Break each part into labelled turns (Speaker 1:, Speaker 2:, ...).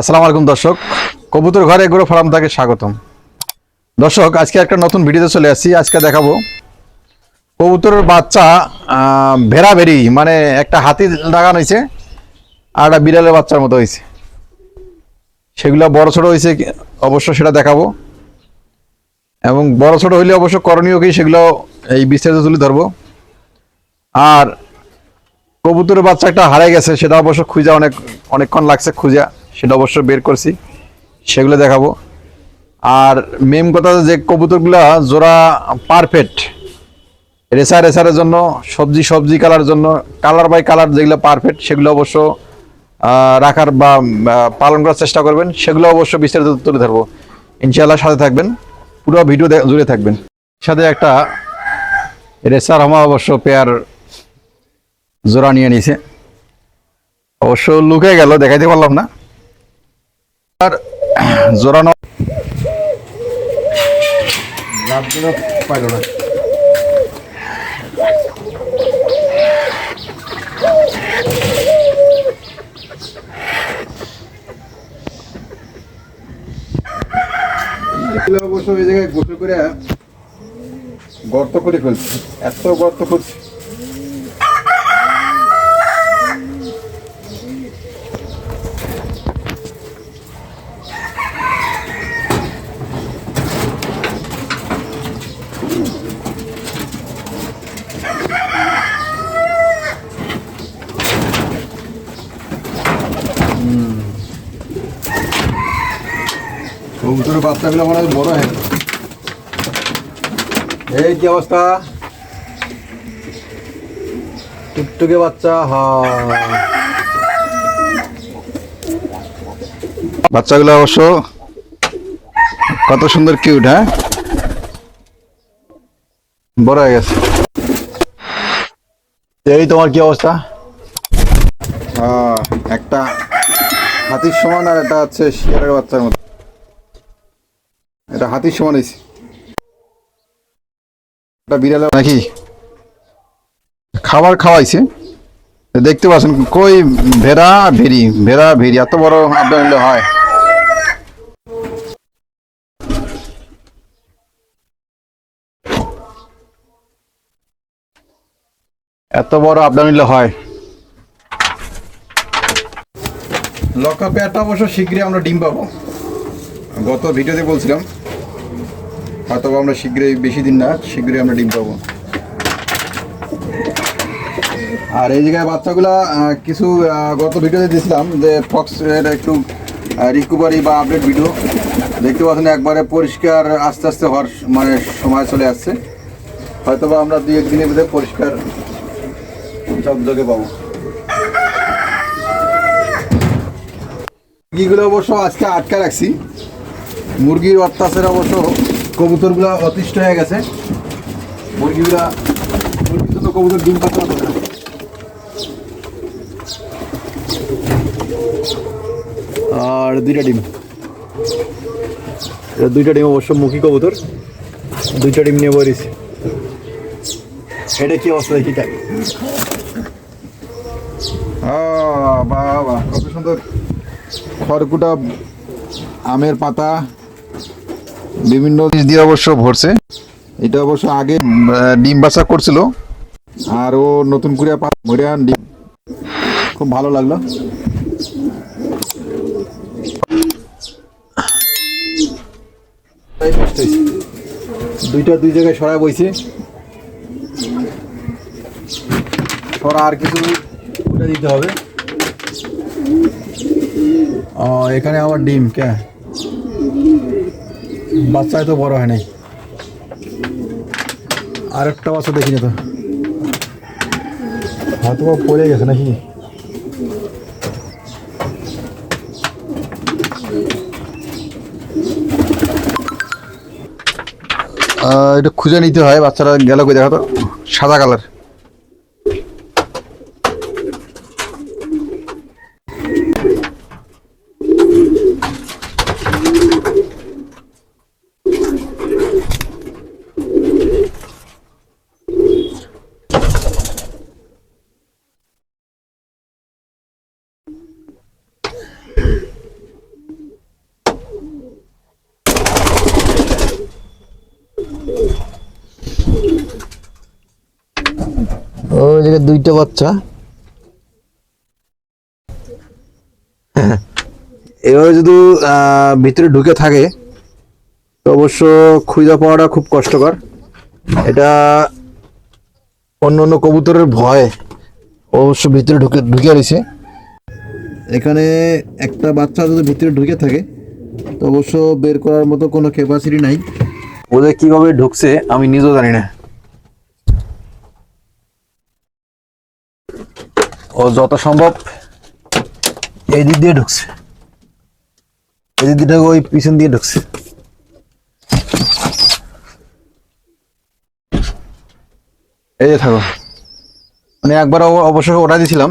Speaker 1: আসসালামু আলাইকুম দর্শক। কবুতর ঘরে এগুলো ফার্ম থেকে স্বাগতম। দর্শক, আজকে একটা নতুন ভিডিওতে চলে আসছি। আজকে দেখাবো কবুতরের বাচ্চা ভেড়াভেড়ি মানে একটা হাতি লাগানো হয়েছে আর একটা বিড়ালের বাচ্চার মতো হয়েছে। সেগুলো বড় ছোট হয়েছে, অবশ্য সেটা দেখাবো। এবং বড় ছোট হইলে অবশ্য করণীয় কি সেগুলো এই বিস্তারিত তুলে ধরবো। আর কবুতরের বাচ্চা একটা হারাই গেছে, সেটা অবশ্য খুঁজা অনেক অনেকক্ষণ লাগছে খুঁজা। সেটা অবশ্য বের করছি, সেগুলো দেখাবো। আর মেম কথা যে কবুতরগুলা জোড়া পারফেক্ট রেসা রেসারের জন্য, সবজি সবজি কালার জন্য কালার বাই কালার যেগুলো পারফেক্ট সেগুলো অবশ্য রাখার বা পালন করার চেষ্টা করবেন, সেগুলো অবশ্য বিস্তারিত তুলে ধরবো। ইনশাআল্লাহ সাথে থাকবেন, পুরো ভিডিও জুড়ে থাকবেন। সাথে একটা রেসার হমা অবশ্য পেয়ার জোড়া নিয়ে নিছে। অবশ্য লুকে গেল, দেখাইতে পারলাম না। আর জোড়ানো পাইল না। অবশ্য ওই জায়গায় গোসল করে গর্ত করে ফেলছে। এত গর্ত করছে। কবুতরের বাচ্চাগুলো মনে হয় বড় হয়ে। এই কি অবস্থা? টুকটুকে বাচ্চা হা বাচ্চাগুলো অবশ্য কত সুন্দর কিউট হ্যাঁ? বড় হয়ে গেছে। এই তোমার কি অবস্থা? একটা হাতির সমান আর একটা হচ্ছে শিয়ারের বাচ্চার মতো। এটা হাতির সমান হয়েছে। এটা বিড়ালে নাকি খাবার খাওয়াইছে। দেখতে পাচ্ছেন কই ভেড়া ভেড়ি ভেড়া ভেড়ি, এত বড় আপনার হলে হয়। এত বড় আপনার নিলে হয়। লকা পেয়ারটা অবশ্য শীঘ্রই আমরা ডিম পাবো। গত ভিডিওতে বলছিলাম হয়তো আমরা শীঘ্রই, বেশি দিন না, শীঘ্রই আমরা ডিম পাবো। আর এই জায়গায় বাচ্চাগুলা কিছু গত ভিডিওতে দিয়েছিলাম যে ফক্স এর একটু রিকভারি বা আপডেট ভিডিও দেখতে পাচ্ছেন একবারে পরিষ্কার, আস্তে আস্তে হওয়ার মানে সময় চলে আসছে। হয়তো বা আমরা দুই একদিনের ভিতরে পরিষ্কার চকজকে পাবো। মুরগিগুলো অবশ্য আজকে আটকা রাখছি। মুরগির অত্যাচারে অবশ্য কবুতরগুলো অতিষ্ঠ হয়ে গেছে। মুরগিগুলা মুরগি তো কবুতর ডিম পাতে পারবে না। আর দুইটা ডিম। দুইটা ডিম অবশ্য মুখী কবুতর। দুইটা ডিম নিয়ে বলিস এটা কি অবস্থা দেখি তাই। বাহ বাহ কত সুন্দর। খড়কুটা আমের পাতা। বিভিন্ন জিনিস দিয়ে অবশ্য ভরছে। এটা অবশ্য আগে ডিম বাসা করছিল। আর ও নতুন করে ভরে ডিম। খুব ভালো লাগল। দুইটা দুই জায়গায় সরা বইছে। সরা আর কিছু দিতে হবে। এখানে আমার ডিম, কে? বাচ্চায় তো বড় হয় নাই। আরেকটা বাচ্চা দেখিনি তো। হয়তো পড়ে গেছে নাকি? এটা খুঁজে নিতে হয় বাচ্চারা গেল কই দেখা তো? সাদা কালার। দুইটা বাচ্চা। এবারে যদি ভিতরে ঢুকে থাকে অবশ্য খুঁজা পাওয়াটা খুব কষ্টকর। এটা অন্য অন্য কবুতরের ভয়, অবশ্য ভিতরে ঢুকে ঢুকে রয়েছে। এখানে একটা বাচ্চা যদি ভিতরে ঢুকে থাকে, তো অবশ্য বের করার মতো কোনো ক্যাপাসিটি নাই। ওদের কীভাবে ঢুকছে, আমি নিজেও জানি না। ও যত সম্ভব এই দিক দিয়ে ঢুকছে। এই দিক দিয়ে ওই পিছন দিয়ে ঢুকছে। এই যে থাকো। মানে একবার অবশ্য ওটা দিয়েছিলাম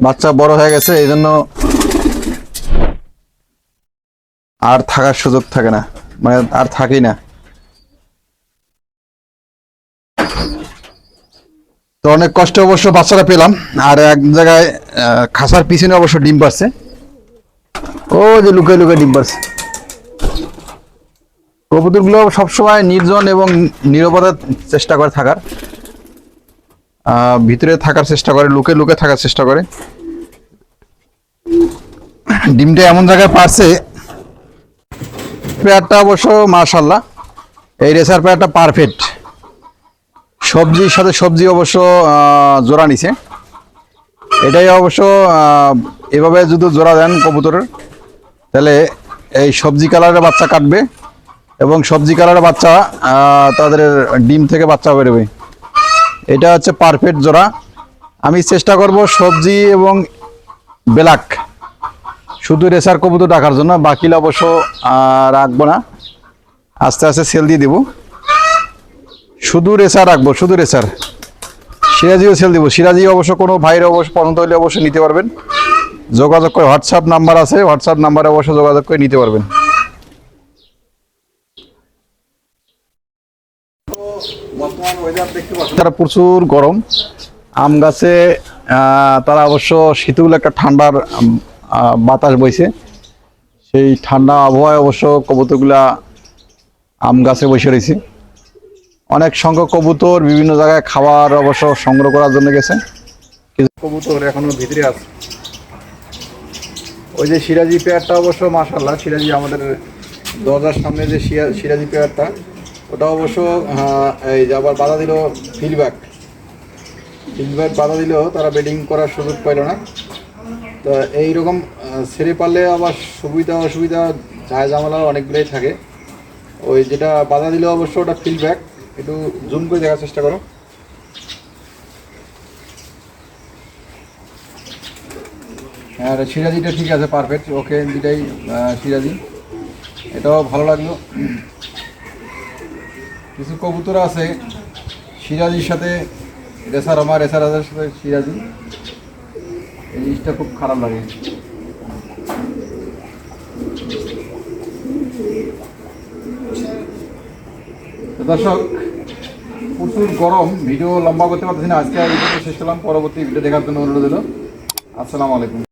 Speaker 1: বাচ্চা বড় হয়ে গেছে এই জন্য আর থাকার সুযোগ থাকে না। মানে আর থাকেই না। তো অনেক কষ্ট অবশ্য বাচ্চাটা পেলাম, আর এক জায়গায় খাসার পিছনে অবশ্য ডিম পারছে ও যে লুকায় লুকায় ডিম পারছে কবুতরগুলো সবসময় নির্জন এবং নিরাপদার চেষ্টা করে থাকার। ভিতরে থাকার চেষ্টা করে, লুকে লুকে থাকার চেষ্টা করে। ডিমটা এমন জায়গায় পারছে, পেয়ারটা অবশ্য মার্শাল্লাহ এই রেসার পেয়ারটা পারফেক্ট সবজির সাথে সবজি অবশ্য জোড়া নিছে। এটাই অবশ্য এভাবে যদি জোড়া দেন কবুতরের, তাহলে এই সবজি কালারের বাচ্চা কাটবে এবং সবজি কালারের বাচ্চা তাদের ডিম থেকে বাচ্চা বেরোবে। এটা হচ্ছে পারফেক্ট জোড়া। আমি চেষ্টা করব সবজি এবং ব্ল্যাক শুধু রেসার কবুতর ডাকার জন্য বাকিলা অবশ্য রাখব না। আস্তে আস্তে সেল দিয়ে দিব। শুধু রেসার রাখব, শুধু রেসার। সিরাজিও সেল দিব। সিরাজি অবশ্য কোনো ভাইয়ের অবশ্য পছন্দ হলে অবশ্যই নিতে পারবেন। যোগাযোগ করে হোয়াটসঅ্যাপ নাম্বার আছে হোয়াটসঅ্যাপ নাম্বারে অবশ্য যোগাযোগ করে নিতে পারবেন। তারা প্রচুর গরম। আম গাছে তারা অবশ্য শীতল একটা ঠান্ডার বাতাস বইছে। সেই ঠান্ডা আবহাওয়ায় অবশ্য কবুতরগুলা আম গাছে বসে রয়েছে। অনেক সংখ্যক কবুতর বিভিন্ন জায়গায় খাবার অবশ্য সংগ্রহ করার জন্য গেছে। কবুতর এখনও ভিতরে আছে। ওই যে সিরাজি পেয়ারটা অবশ্য মাশাল্লাহ সিরাজি আমাদের দরজার সামনে যে সিরা- সিরাজি পেয়ারটা ওটা অবশ্য এই যে আবার বাধা দিল ফিডব্যাক ফিডব্যাক বাধা দিলেও তারা বেডিং করার সুযোগ পাইল না। তো এইরকম ছেড়ে পারলে আবার সুবিধা অসুবিধা যায় জামালা অনেকগুলোই থাকে। ওই যেটা বাধা দিলেও অবশ্য ওটা ফিডব্যাক একটু জুম করে দেখার চেষ্টা করো। আর সিরাজিটা ঠিক আছে পারফেক্ট ওকে দুটাই সিরাজি। এটাও ভালো লাগল। কিছু কবুতর আছে, সিরাজির সাথে রেসার আমার রেসার আজের সাথে সিরাজি। এই জিনিসটা খুব খারাপ লাগে। দর্শক, প্রচুর গরম, ভিডিও লম্বা করতে পারতেছি না, আজকে শেষ করলাম, পরবর্তী ভিডিও দেখার জন্য অনুরোধ হলো আসসালামু আলাইকুম।